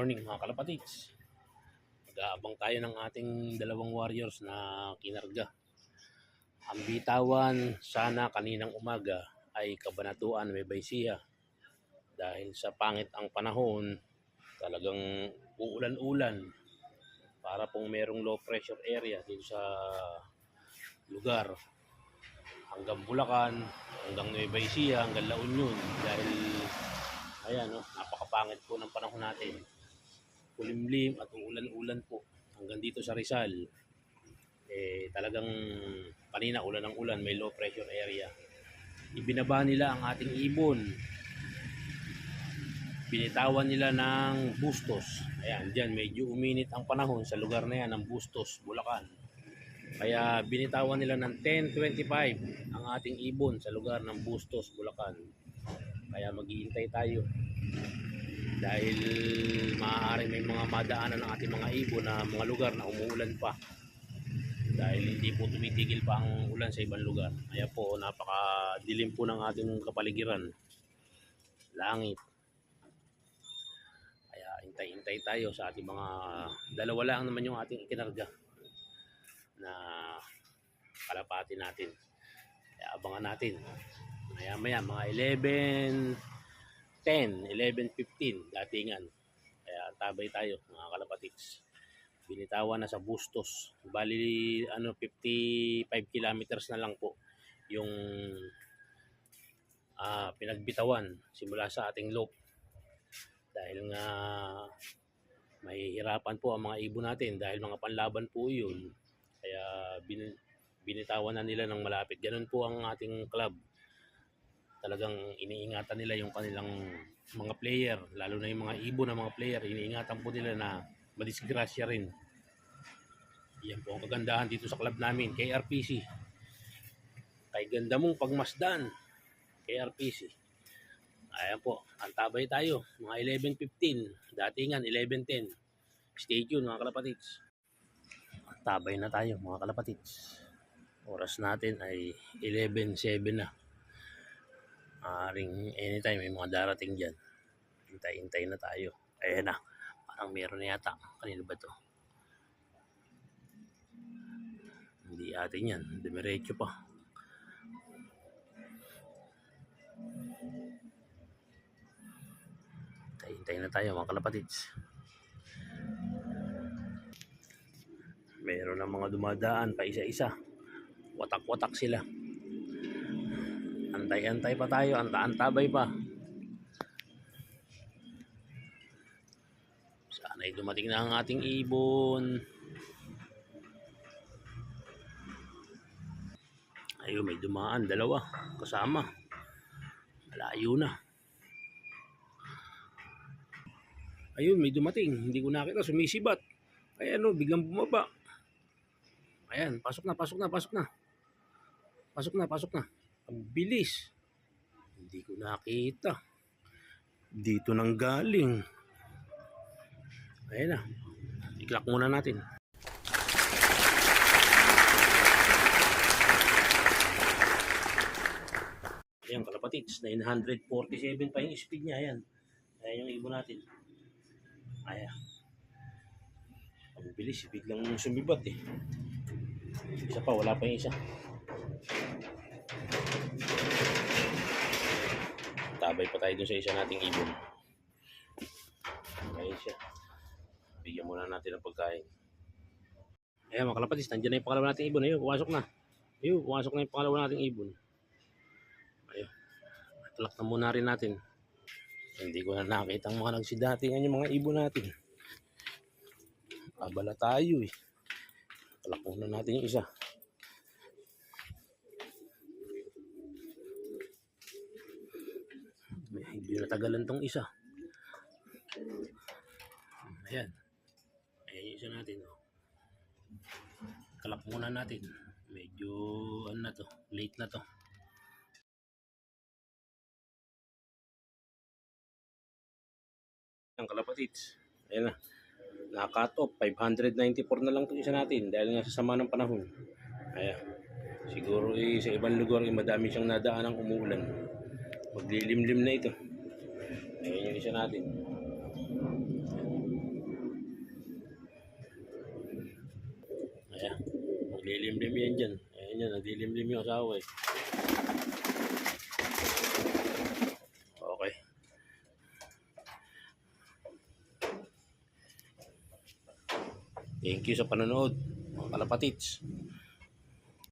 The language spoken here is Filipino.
morning mga kalapatids. Mag-aabang tayo ng ating dalawang warriors na kinarga. Ang bitawan sana kaninang umaga ay Kabanatuan Nueva Ecija. Dahil sa pangit ang panahon, talagang uulan-ulan para pong merong low pressure area dito sa lugar hanggang Bulacan, hanggang Nueva Ecija, hanggang La Union dahil ayan no, napakapangit po ng panahon natin. Kulimlim at uulan-ulan po hanggang dito sa Rizal. Eh talagang kanina ulan ng ulan, may low pressure area. Ibinaba nila ang ating ibon. Binitawan nila ng Bustos. Ayan, diyan medyo uminit ang panahon sa lugar na yan ng Bustos, Bulacan. Kaya binitawan nila ng 10.25 ang ating ibon sa lugar ng Bustos, Bulacan. Kaya maghihintay tayo. Dahil maaari may mga madaanan ng ating mga ibon na mga lugar na umuulan pa. Dahil hindi po tumitigil pa ang ulan sa ibang lugar. Kaya po napakadilim po ng ating kapaligiran. Langit. Kaya hintay-hintay tayo sa ating mga dalawa lang naman yung ating ikinarga na kalapati natin. Kaya abangan natin. Maya maya mga 11 10, 11, 15 datingan. Kaya tabay tayo mga kalapatiks. Binitawan na sa Bustos. Bali ano 55 kilometers na lang po yung ah, pinagbitawan simula sa ating loop. Dahil nga mahihirapan po ang mga ibon natin dahil mga panlaban po yun. Kaya bin, binitawan na nila ng malapit. Ganun po ang ating club talagang iniingatan nila yung kanilang mga player, lalo na yung mga ibon ng mga player, iniingatan po nila na madisgrasya rin. Yan po ang kagandahan dito sa club namin, KRPC. Kay ganda mong pagmasdan, KRPC. Ayan po, antabay tayo, mga 11.15, datingan 11.10. Stay tuned mga kalapatids. Antabay na tayo mga kalapatids. Oras natin ay 11.07 na. Maaring anytime may mga darating dyan. Hintay-hintay na tayo. Ayan na. Parang meron yata. Kanino ba to? Hindi atin yan. Dumiretso pa. Hintay-hintay na tayo mga kalapatids. Meron na mga dumadaan pa isa-isa. Watak-watak sila. Antay-antay pa tayo, anta-antabay pa. Sana'y dumating na ang ating ibon. Ayun, may dumaan, dalawa, kasama. Malayo na. Ayun, may dumating. Hindi ko nakita, sumisibat. Ay ano, biglang bumaba. Ayan, pasok na, pasok na, pasok na. Pasok na, pasok na. Ang bilis. Hindi ko nakita. Dito nang galing. Ayan na. Iklak muna natin. Ayan, kalapatids. 947 pa yung speed niya. Ayan. Ayan yung ibon natin. Ayan. Ang bilis. Biglang sumibat eh. Isa pa, wala pa yung isa. Tabay pa tayo dun sa isa nating ibon. Ayun siya. Bigyan muna natin ng pagkain. Ayan mga kalapatis, nandiyan na yung pangalawa nating ibon. Ayun, pumasok na. Ayun, pumasok na yung pangalawa nating ibon. Ayun. Tulak na muna rin natin. Hindi ko na nakita ang mga nagsidatingan yung mga ibon natin. Abala tayo eh. Tulak muna natin yung isa. Hindi natagalan tong isa. Ayan. Ayan yung isa natin. Oh. Kalap muna natin. Medyo ano na to. Late na to. Ang kalapatids. Ayan na. Naka-cut off. 594 na lang itong isa natin dahil nga sa sama ng panahon. Ayan. Siguro eh, sa ibang lugar eh, madami siyang nadaan ng umuulan maglilimlim na ito. Ngayon yung isa natin. Ayan. Maglilimlim yan dyan. Ayan yan nadilimlim yung asawa eh. Okay. Thank you sa panonood mga kalapatids.